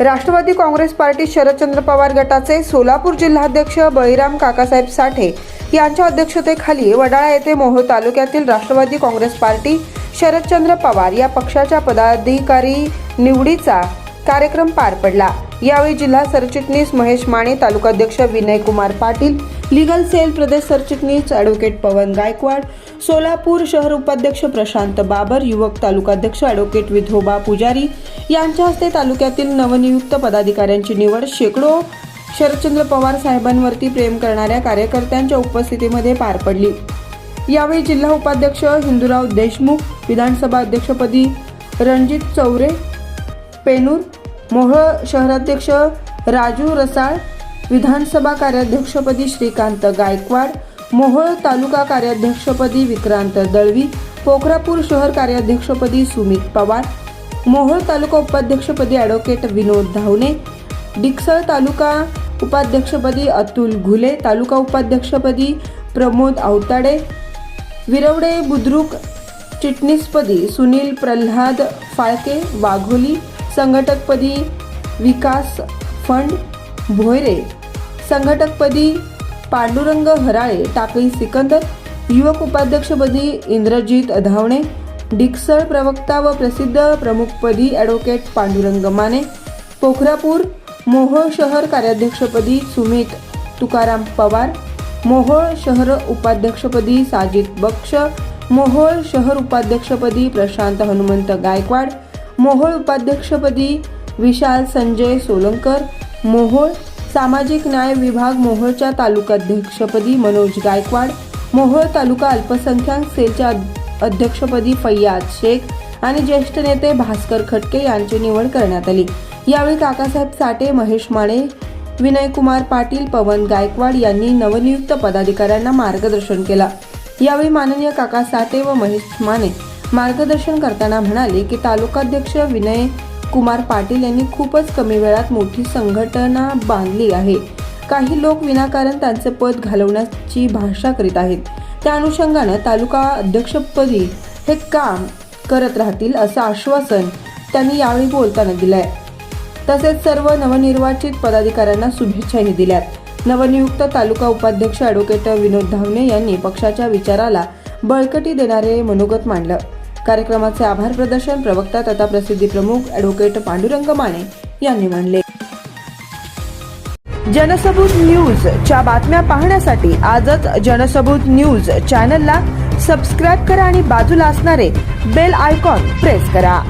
Rashtrawadi Congress party Sharadchandra Pawar गटाचे सोलापूर जिल्हाध्यक्ष बळीराम काकासाहेब साठे यांच्या अध्यक्षतेखाली वडाळा येथे मोहोळ तालुक्यातील राष्ट्रवादी काँग्रेस पार्टी शरदचंद्र पवार या पक्षाच्या पदाधिकारी निवडीचा कार्यक्रम पार पडला. यावेळी जिल्हा सरचिटणीस महेश माने तालुकाध्यक्ष विनय कुमार पाटील लीगल सेल प्रदेश सरचिटणीस ॲडव्होकेट पवन गायकवाड सोलापूर शहर उपाध्यक्ष प्रशांत बाबर युवक तालुकाध्यक्ष ॲडव्होकेट विधोबा पुजारी यांच्या हस्ते तालुक्यातील नवनियुक्त पदाधिकाऱ्यांची निवड शेकडो शरदचंद्र पवार साहेबांवरती प्रेम करणाऱ्या कार्यकर्त्यांच्या उपस्थितीमध्ये पार पडली. यावेळी जिल्हा उपाध्यक्ष हिंदूराव देशमुख विधानसभा अध्यक्षपदी रणजित चौरे पेनूर मोहळ शहराध्यक्ष राजू रसाळ विधानसभा कार्याध्यक्षपदी श्रीकांत गायकवाड मोहोळ तालुका कार्याध्यक्षपदी विक्रांत दळवी पोखरापूर शहर कार्याध्यक्षपदी सुमित पवार मोहोळ तालुका उपाध्यक्षपदी ॲडव्होकेट विनोद धावणे डिक्सळ तालुका उपाध्यक्षपदी अतुल घुले तालुका उपाध्यक्षपदी प्रमोद आवताडे विरवडे बुद्रुक चिटणीसपदी सुनील प्रल्हाद फाळके वाघोली संघटकपदी विकास फंड भोयरे संघटकपदी पांडुरंग हराळे टाकळी सिकंदर युवक उपाध्यक्षपदी इंद्रजित धावणे डिक्सळ प्रवक्ता व प्रसिद्ध प्रमुखपदी ॲडव्होकेट पांडुरंग माने पोखरापूर मोहोळ शहर कार्याध्यक्षपदी सुमित तुकाराम पवार मोहोळ शहर उपाध्यक्षपदी साजिद बक्ष मोहोळ शहर उपाध्यक्षपदी प्रशांत हनुमंत गायकवाड मोहोळ उपाध्यक्षपदी विशाल संजय सोलंकर मोहोळ सामाजिक न्याय विभाग मोहोळच्या तालुकाध्यक्षपदी मनोज गायकवाड मोहोळ तालुका अल्पसंख्याक सेलच्या अध्यक्षपदी फैयाद शेख आणि ज्येष्ठ नेते भास्कर खटके यांची निवड करण्यात आली. यावेळी काकासाहेब साठे महेश माने विनयकुमार पाटील पवन गायकवाड यांनी नवनियुक्त पदाधिकाऱ्यांना मार्गदर्शन केला. यावेळी माननीय काका साठे व महेश माने मार्गदर्शन करताना म्हणाले की तालुकाध्यक्ष विनय कुमार पाटील यांनी खूपच कमी वेळात मोठी संघटना बांधली आहे. काही लोक विनाकारण त्यांचे पद घालवण्याची भाषा करीत आहेत. त्या अनुषंगानं तालुका अध्यक्षपदी हे काम करत राहतील असं आश्वासन त्यांनी यावेळी बोलताना दिलंय. तसेच सर्व नवनिर्वाचित पदाधिकाऱ्यांना शुभेच्छाही दिल्यात. नवनियुक्त तालुका उपाध्यक्ष ॲडव्होकेट विनोद धावणे यांनी पक्षाच्या विचाराला बळकटी देणारे मनोगत मांडलं. कार्यक्रमाचे आभार प्रदर्शन प्रवक्ता तथा प्रसिद्धी प्रमुख ॲडव्होकेट पांडुरंग माने यांनी मांडले जनसबूत न्यूज च्या बातम्या पाहण्यासाठी आजच जनसबूत न्यूज चॅनलला सबस्क्राईब करा आणि बाजूला असणारे बेल आयकॉन प्रेस करा.